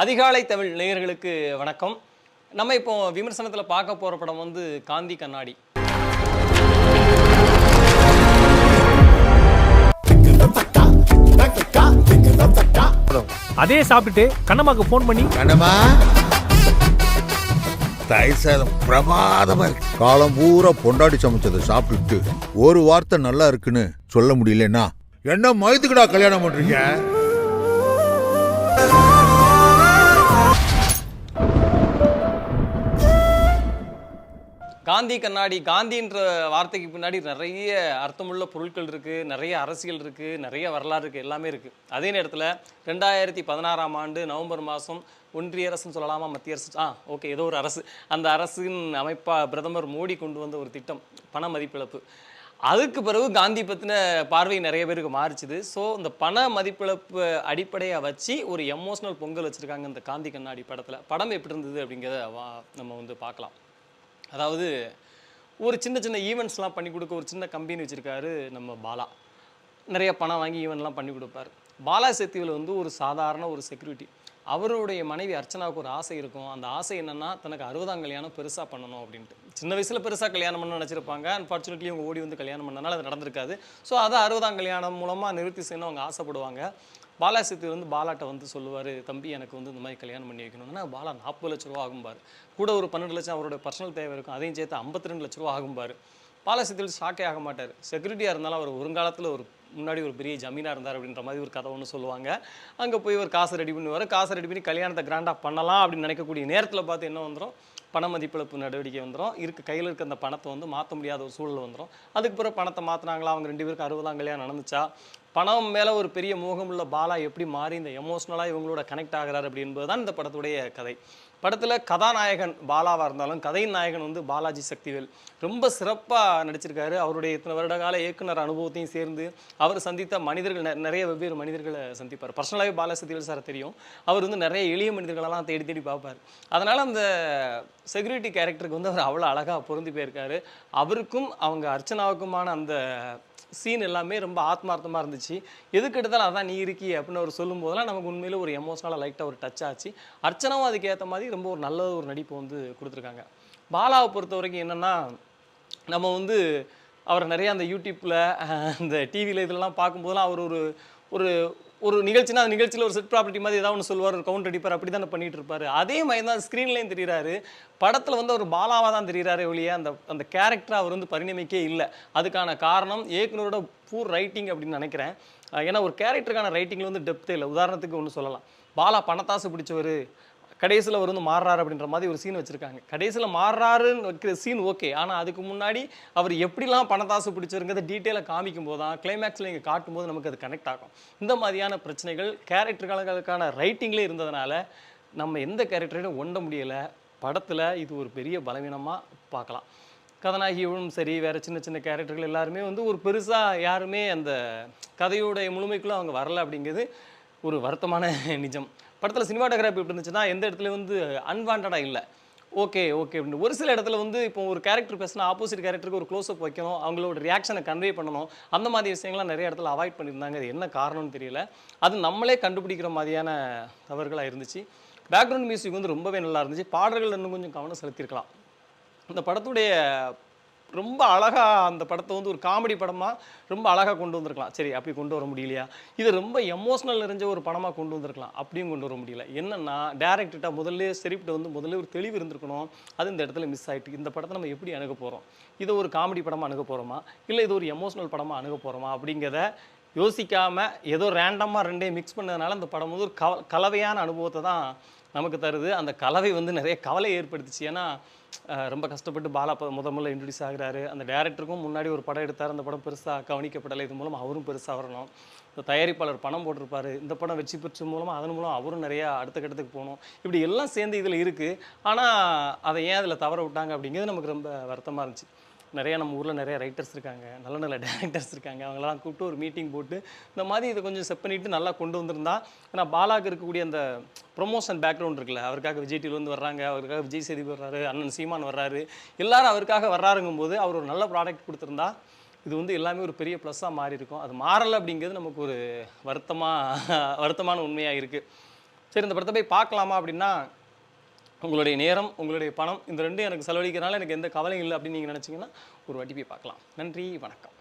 அதிகாலை தமிழ் நேயர்களுக்கு வணக்கம். நம்ம இப்போ விமர்சனத்தில் பார்க்க போகிற படம் வந்து காந்தி கண்ணாடி. அதே சாப்பிட்டுட்டு கண்ணம்மாக்கு ஃபோன் பண்ணி கண்ணம்மா தயிர் சாதம் பிரமாதமா இருக்கு. காலம் பூரா பொண்டாடி சமைச்சதை சாப்பிட்டுட்டு ஒரு வார்த்தை நல்லா இருக்குன்னு சொல்ல முடியலன்னா என்ன மயத்துக்குடா கல்யாணம் பண்றீங்க? காந்தி கண்ணாடி காந்தின்ற வார்த்தைக்கு பின்னாடி நிறைய அர்த்தமுள்ள பொருட்கள் இருக்குது நிறைய அரசியல் இருக்குது நிறைய வரலாறு இருக்குது எல்லாமே இருக்குது அதே நேரத்தில் ரெண்டாயிரத்தி பதினாறாம் ஆண்டு நவம்பர் மாதம் ஒன்றிய அரசுன்னு சொல்லலாமா? மத்திய அரசு. ஆ ஓகே ஏதோ ஒரு அரசு. அந்த அரசின் அமைப்பாக பிரதமர் மோடி கொண்டு வந்த ஒரு திட்டம் பண மதிப்பிழப்பு. அதுக்கு பிறகு காந்தி பற்றின பார்வை நிறைய பேருக்கு மாறிச்சுது. ஸோ இந்த பண மதிப்பிழப்பு அடிப்படையாக வச்சு ஒரு எமோஷ்னல் பொங்கல் வச்சுருக்காங்க இந்த காந்தி கண்ணாடி படத்தில். படம் எப்படி இருந்தது அப்படிங்கிறத வா நம்ம வந்து பார்க்கலாம். அதாவது ஒரு சின்ன சின்ன ஈவெண்ட்ஸ்லாம் பண்ணி கொடுக்க ஒரு சின்ன கம்பெனி வச்சுருக்காரு நம்ம பாலா. நிறைய பணம் வாங்கி ஈவெண்ட்லாம் பண்ணி கொடுப்பாரு. பாலா செத்திவில் வந்து ஒரு சாதாரண ஒரு செக்யூரிட்டி அவருடைய மனைவி அர்ச்சனாவுக்கு ஒரு ஆசை இருக்கும். அந்த ஆசை என்னன்னா தனக்கு அறுபதாம் கல்யாணம் பெருசாக பண்ணணும் அப்படின்ட்டு. சின்ன வயசில் பெருசாக கல்யாணம் பண்ண நினச்சிருப்பாங்க. அன்ஃபார்ச்சுனேட்லி அவங்க ஓடி வந்து கல்யாணம் பண்ணனால அது நடந்திருக்காது. ஸோ அதை அறுபதாம் கல்யாணம் மூலமாக நிறுத்தி செய்யணும் அவங்க ஆசைப்படுவாங்க. பாலாசித்து வந்து பாலாட்ட வந்து சொல்லுவார் தம்பி எனக்கு வந்து இந்த மாதிரி கல்யாணம் பண்ணி வைக்கணும்னா. பாலா நாற்பது லட்ச ரூபா ஆகும்பார் கூட ஒரு பன்னெண்டு லட்சம் அவரோட பர்சனல் தேவை இருக்கும். அதையும் சேர்த்து ஐம்பத்தி ரெண்டு லட்ச ரூபா ஆகும்பார் பாலாசித்தில் ஷாக்கே ஆக மாட்டார். செக்யூரிட்டியாக இருந்தாலும் அவர் வருங்காலத்தில் ஒரு முன்னாடி ஒரு பெரிய ஜமீனாக இருந்தார் அப்படின்ற மாதிரி ஒரு கதை ஒன்று சொல்லுவாங்க. அங்கே போய் ஒரு காசு ரெடி பண்ணுவார். காசு ரெடி பண்ணி கல்யாணத்தை கிராண்டாக பண்ணலாம் அப்படின்னு நினைக்கக்கூடிய நேரத்தில் பார்த்து என்ன வந்துடும் பண மதிப்பிழப்பு நடவடிக்கை வந்துடும் இருக்க கையில் இருக்க அந்த பணத்தை வந்து மாற்ற முடியாத ஒரு சூழல் வந்துடும் அதுக்கு பிறகு பணத்தை மாற்றினாங்களா அவங்க ரெண்டு பேருக்கு அறுபதாம் கல்யாணம் நடந்துச்சா? பணம் மேலே ஒரு பெரிய மோகம் உள்ள பாலா எப்படி மாறி இந்த எமோஷ்னலாக இவங்களோட கனெக்ட் ஆகிறார் அப்படி என்பது தான் இந்த படத்துடைய கதை. படத்தில் கதாநாயகன் பாலாவாக இருந்தாலும் கதையின் நாயகன் வந்து பாலாஜி சக்திவேல். ரொம்ப சிறப்பாக நடிச்சிருக்காரு. அவருடைய இத்தனை வருட கால இயக்குனர் அனுபவத்தையும் சேர்ந்து அவர் சந்தித்த மனிதர்கள் நெ- நிறைய வெவ்வேறு மனிதர்களை சந்திப்பார். பர்சனலாகவே பாலா சக்திவேல் சார் தெரியும். அவர் வந்து நிறைய எளிய மனிதர்களெல்லாம் தேடி தேடி பார்ப்பார் அதனால் அந்த செக்யூரிட்டி கேரக்டருக்கு வந்து அவர் அவ்வளோ அழகாக பொருந்தி போயிருக்காரு. அவருக்கும் அவங்க அர்ச்சனாவுக்குமான அந்த சீன் எல்லாமே ரொம்ப ஆத்மார்த்தமாக இருந்துச்சு. எதுக்கு எடுத்தாலும் அதான் நீ இருக்கி அப்படின்னு அவர் சொல்லும் போதெல்லாம் நமக்கு உண்மையில் ஒரு எமோஷனலாக லைட்டாக ஒரு டச் ஆச்சு. அர்ச்சனாவும் அதுக்கேற்ற மாதிரி ரொம்ப ஒரு நல்ல ஒரு நடிப்பு வந்து கொடுத்துருக்காங்க. பாலாவை பொறுத்த வரைக்கும் என்னென்னா நம்ம வந்து அவரை நிறைய அந்த யூடியூப்பில் அந்த டிவியில் இதெல்லாம் பார்க்கும்போதெல்லாம் அவர் ஒரு ஒரு ஒரு நிகழ்ச்சினா அந்த நிகழ்ச்சியில் ஒரு செட் ப்ராப்பர்ட்டி மாதிரி ஏதாவது ஒன்று சொல்லுவார் ஒரு கவுண்ட் அடிப்பார் அப்படி தானே பண்ணிட்டு இருப்பார். அதே மாதிரி தான் ஸ்க்ரீன்லேயும் தெரிகிறாரு படத்தில் வந்து ஒரு பாலாவாக தான் தெரிகிறாரு ஒழிய அந்த அந்த கேரக்டர் அவர் வந்து பரிணமிக்கே இல்லை. அதுக்கான காரணம் இயக்குனரோட பூர் ரைட்டிங் அப்படின்னு நினைக்கிறேன். ஏன்னா ஒரு கேரக்டருக்கான ரைட்டிங்கில் வந்து டெப்த்தே இல்லை. உதாரணத்துக்கு ஒன்று சொல்லலாம். பாலா பணத்தாசு பிடிச்சவர் கடைசியில் அவர் வந்து மாறுறாரு அப்படின்ற மாதிரி ஒரு சீன் வச்சுருக்காங்க. கடைசியில் மாறுறாருன்னு வைக்கிற சீன் ஓகே ஆனால் அதுக்கு முன்னாடி அவர் எப்படிலாம் பணத்தாசு பிடிச்சிருங்கிறத டீட்டெயிலாக காமிக்கும் போது தான் கிளைமேக்ஸில் இங்கே காட்டும்போது நமக்கு அது கனெக்ட் ஆகும். இந்த மாதிரியான பிரச்சனைகள் கேரக்டர்களுக்கான ரைட்டிங்லேயே இருந்ததுனால நம்ம எந்த கேரக்டரையும் ஒண்ட முடியலை. படத்தில் இது ஒரு பெரிய பலவீனமாக பார்க்கலாம். கதாநாயகியும் சரி வேறு சின்ன சின்ன கேரக்டர்கள் எல்லாருமே வந்து ஒரு பெருசாக யாருமே அந்த கதையோடைய முழுமைக்குள்ளே அவங்க வரல அப்படிங்கிறது ஒரு வருத்தமான நிஜம். படத்தில் சினிமாட்டோகிராஃபி எப்படி இருந்துச்சுன்னா எந்த இடத்துல வந்து அன்வான்டாக இல்லை. ஓகே ஓகே அப்படின்னு. ஒரு சில இடத்துல வந்து இப்போ ஒரு கேரக்டர் பேசினா ஆப்போசிட் கேரக்டருக்கு ஒரு க்ளோஸ்அப் வைக்கணும் அவங்களோட ரியாக்ஷனை கன்வே பண்ணணும். அந்த மாதிரி விஷயங்கள்லாம் நிறைய இடத்துல அவாய்ட் பண்ணியிருந்தாங்க. அது என்ன காரணம்னு தெரியல. அது நம்மளே கண்டுபிடிக்கிற மாதிரியான தவறுகளாக இருந்துச்சு. பேக்ரவுண்ட் மியூசிக் வந்து ரொம்பவே நல்லா இருந்துச்சு. பாடல்கள் இன்னும் கொஞ்சம் கவனம் செலுத்தியிருக்கலாம். இந்த படத்துடைய ரொம்ப அழகாக அந்த படத்தை வந்து ஒரு காமெடி படமாக ரொம்ப அழகாக கொண்டு வந்திருக்கலாம். சரி அப்படி கொண்டு வர முடியலையா? இது ரொம்ப எமோஷனல் நிறைஞ்ச ஒரு படமாக கொண்டு வந்திருக்கலாம். அப்படியும் கொண்டு வர முடியல. என்னென்னா டேரக்டர்கிட்ட முதல்ல ஸ்கிரிப்ட் வந்து முதல்ல ஒரு தெளிவு இருந்திருக்கணும். அது இந்த இடத்துல மிஸ் ஆயிட்டு இந்த படத்தை நம்ம எப்படி அணுக போகிறோம் இதை ஒரு காமெடி படமாக அணுக போகிறோமா இல்லை இது ஒரு எமோஷனல் படமாக அணுக போகிறோமா அப்படிங்கிறத யோசிக்காமல் ஏதோ ரேண்டமாக ரெண்டையும் மிக்ஸ் பண்ணதுனால அந்த படம் வந்து ஒரு கலவையான அனுபவத்தை தான் நமக்கு தருது. அந்த கலவை வந்து நிறைய கவலை ஏற்படுத்துச்சு. ஏன்னா ரொம்ப கஷ்டப்பட்டு பாலா முத முதல்ல இன்ட்ரடியூஸ் ஆகிறாரு. அந்த டேரக்டருக்கும் முன்னாடி ஒரு படம் எடுத்தார். அந்த படம் பெருசாக கவனிக்கப்படலை. இது மூலம் அவரும் பெருசாக வரணும். இந்த தயாரிப்பாளர் பணம் போட்டிருப்பாரு. இந்த படம் வெற்றி பெற்ற மூலமாக அதன் மூலம் அவரும் நிறையா அடுத்த கட்டத்துக்கு போகணும். இப்படி எல்லாம் சேர்ந்து இதில் இருக்குது ஆனால் அதை ஏன் அதில் தவற விட்டாங்க அப்படிங்கிறது நமக்கு ரொம்ப வருத்தமாக இருந்துச்சு. நிறையா நம்ம ஊரில் நிறைய ரைட்டர்ஸ் இருக்காங்க. நல்ல நல்ல டேரக்டர்ஸ் இருக்காங்க. அவங்களெல்லாம் கூப்பிட்டு ஒரு மீட்டிங் போட்டு இந்த மாதிரி இதை கொஞ்சம் செட் பண்ணிட்டு நல்லா கொண்டு வந்திருந்தா ஏன்னா பாலாக்கு இருக்கக்கூடிய அந்த ப்ரொமோஷன் பேக்ரவுண்ட் இருக்குல்ல அவருக்காக விஜய் டிவி வந்து வர்றாங்க அவருக்காக விஜய் சேதி வர்றாரு அண்ணன் சீமான் வர்றாரு. எல்லாரும் அவருக்காக வர்றாருங்கும் போது அவர் ஒரு நல்ல ப்ராடக்ட் கொடுத்துருந்தா இது வந்து எல்லாமே ஒரு பெரிய ப்ளஸ்ஸாக மாறி இருக்கும் அது மாறலை அப்படிங்கிறது நமக்கு ஒரு வருத்தமாக வருத்தமான உண்மையாக இருக்குது சரி இந்த படத்தை போய் பார்க்கலாமா அப்படின்னா உங்களுடைய நேரம் உங்களுடைய பணம் இந்த ரெண்டும் எனக்கு செலவழிக்கிறனால எனக்கு எந்த கவலையும் இல்லை அப்படின்னு நீங்கள் நினச்சிங்கன்னா ஒரு வாட்டி போய் பார்க்கலாம். நன்றி வணக்கம்.